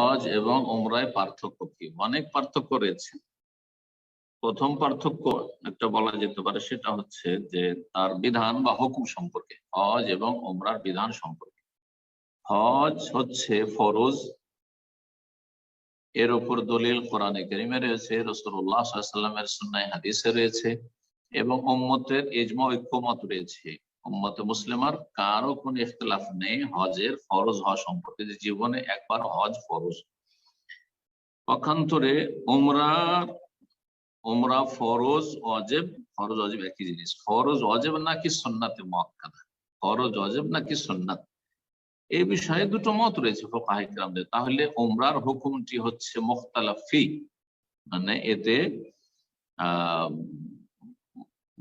হজ এবং ওমরায় পার্থক্য কি? অনেক পার্থক্য রয়েছে। প্রথম পার্থক্য একটা বলা যেতে পারে সেটা হচ্ছে যে তার বিধান বা হুকুম সম্পর্কে, হজ এবং ওমরার বিধান সম্পর্কে। হজ হচ্ছে ফরজ, এর উপর দলিল কোরআনে করিমে রয়েছে রসুল্লাহ সাল্লামের সুন্নায় হাদিসে রয়েছে এবং উম্মতের ইজমা ঐক্যমত রয়েছে। উম্মতে মুসলিমার কারও কোনো ইখতলাফ নেই, হজের ফরজ হওয়া সম্পর্কে যে জীবনে একবার হজ ফরজ। পক্ষান্তরে উমরার উমরা ফরজ অজেব ফরজ অজেব একই জিনিস। ফরজ অজেব নাকি সন্নাতে মক্কাদা ফরজ অজেব নাকি সন্ন্যাত এই বিষয়ে দুটো মত রয়েছে ফোকাহিকরামদের তাহলে উমরার হুকুমটি হচ্ছে মুখতালাফি মানে এতে, আহ,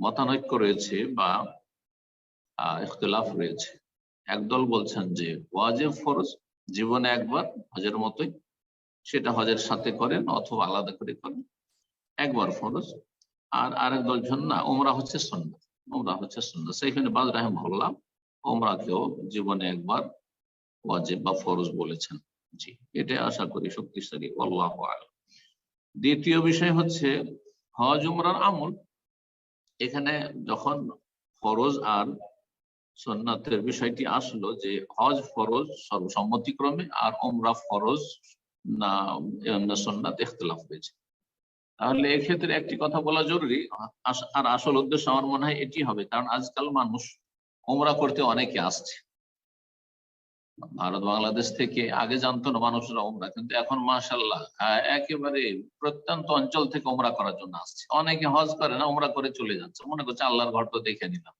মতানৈক্য রয়েছে বা ইখতলাফ রয়েছে। একদল বলছেন যে ওয়াজেব ফরজ, জীবনে একবার হজের মতোই সেটা হজের সাথে করেন অথবা আলাদা করে করেন, একবার ফরজ। আর আরেক দল না ওমরা হচ্ছে সন্ন্যাস ওমরা হচ্ছে সন্ন্যাস সেইখানে বাজ রাহেম বললাম ওমরাকেও জীবনে একবার ওয়াজেব বা ফরজ বলেছেন। জি এটাই আশা করি শক্তিশালী, আল্লাহ দ্বিতীয় বিষয় হচ্ছে হজ উমরার আমল। এখানে যখন ফরজ আর সন্ন্যতের বিষয়টি আসলো যে হজ ফরজ সর্বসম্মতিক্রমে আর ওমরা ফরজ না সন্ন্যাত ইখতলাফ হয়েছে। তাহলে এক্ষেত্রে একটি কথা বলা জরুরি। আর আসল উদ্দেশ্য আমার মনে হয় এটি হবে, কারণ আজকাল মানুষ ওমরা করতে অনেকে আসছে। ভারত, বাংলাদেশ থেকে আগে জানতো না মানুষরা ওমরা কিন্তু এখন মাসাল্লাহ একেবারে প্রত্যন্ত অঞ্চল থেকে ওমরা করার জন্য আসছে। অনেকে হজ করে না ওমরা করে চলে যাচ্ছে। মনে করছে আল্লাহর ঘর তো দেখে নিলাম।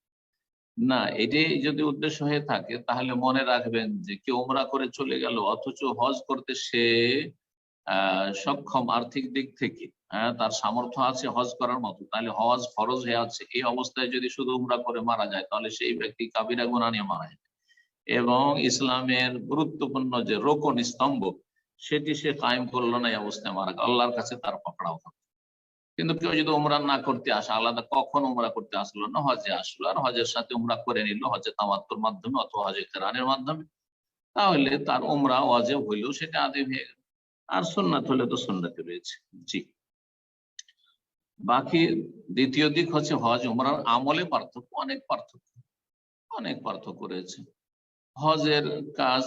না, এটাই যদি উদ্দেশ্য হয়ে থাকে, তাহলে মনে রাখবেন যে কেউ ওমরা করে চলে গেল, অথচ হজ করতে সে সক্ষম আর্থিক দিক থেকে। হ্যাঁ তার সামর্থ্য আছে হজ করার মতো। তাহলে হজ ফরজ হয়ে আছে। এই অবস্থায় যদি শুধু উমরা করে মারা যায়, তাহলে সেই ব্যক্তি কাবিরা গুণা নিয়ে মারা যায়। এবং ইসলামের গুরুত্বপূর্ণ যে রোকন স্তম্ভ, সেটি সে কায়েম করল না, এই অবস্থায় মারা আল্লাহর কাছে তার পকড়াও কিন্তু কেউ যদি উমরা না করতে আসে, আলাদা কখন উমরা করতে আসলো? না হজে আসলো। আর হজের সাথে উমরা করে নিল হজে তামাত্তর মাধ্যমে অথবা হজে কেরানের মাধ্যমে। তাহলে তার উমরা ওয়াজে হইলেও সেটা আদে হয়ে গেল। আর সুন্নাত হলে তো সুন্নাতে রয়েছে। জি। বাকি দ্বিতীয় দিক হচ্ছে হজ উমরার আমলে পার্থক্য, অনেক পার্থক্য। অনেক পার্থক্য রয়েছে। হজের কাজ,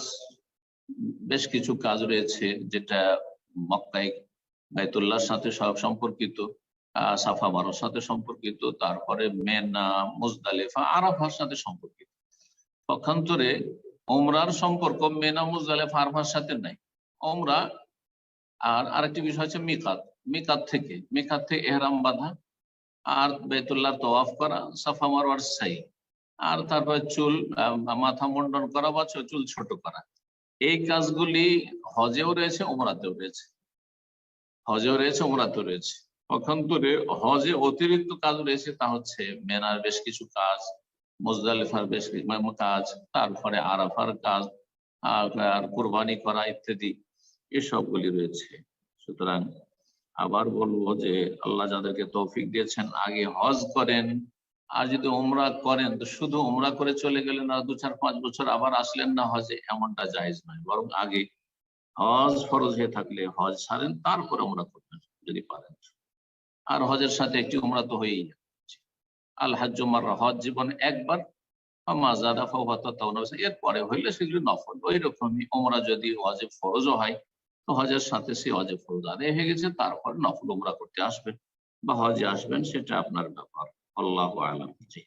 বেশ কিছু কাজ রয়েছে যেটা মক্কাই বাইতুল্লাহর সাথে সব সম্পর্কিত। সাফা মারোর সাথে সম্পর্কিত, তারপরে মেনা, মুজদালেফা, আরাফার সাথে সম্পর্কিত। পক্ষান্তরে ওমরার সম্পর্ক মেনা, মুজদালেফা, আরাফার সাথে নাই। ওমরা আর আরেকটি বিষয় হচ্ছে মিকাত। মিকাত থেকে মিকাত থেকে এহরাম বাঁধা, আর বেতুল্লাহ তোয়াফ করা, সাফা মারোয়ার সাই। আর তারপর চুল মাথা মুন্ডন করা বা চুল ছোট করা। এই কাজগুলি হজেও রয়েছে ওমরাতেও রয়েছে। হজেও রয়েছে ওমরাতেও রয়েছে। পক্ষান্তরে হজে অতিরিক্ত কাজ রয়েছে, তা হচ্ছে মেনার বেশ কিছু কাজ, মুজদালিফার বেশ কিছু কাজ তারপরে আরাফার কাজ, আর কোরবানি করা ইত্যাদি, এসবগুলি রয়েছে। সুতরাং আবার বলব যে আল্লাহ যাদেরকে তৌফিক দিয়েছেন, আগে হজ করেন, আর যদি ওমরা করেন, তো শুধু ওমরা করে চলে গেলেন আর দু চার পাঁচ বছর আবার আসলেন না হজে, এমনটা জায়জ নয়। বরং আগে হজ ফরজ হয়ে থাকলে হজ সারেন, তারপরে ওমরা করবেন, যদি পারেন। আর হজের সাথে একটি উমরা তো হয়েই যাচ্ছে। আল হাজ্জুমার হজ জীবন একবার এরপরে হইলে সেগুলি নফল। ওই রকমই ওমরা যদি হজে ফরজও হয়, তো হজের সাথে সে হজে ফরজ আদায় হয়ে গেছে, তারপর নফল ওমরা করতে আসবেন বা হজে আসবেন, সেটা আপনার ব্যাপার। আল্লাহ আলম। জি।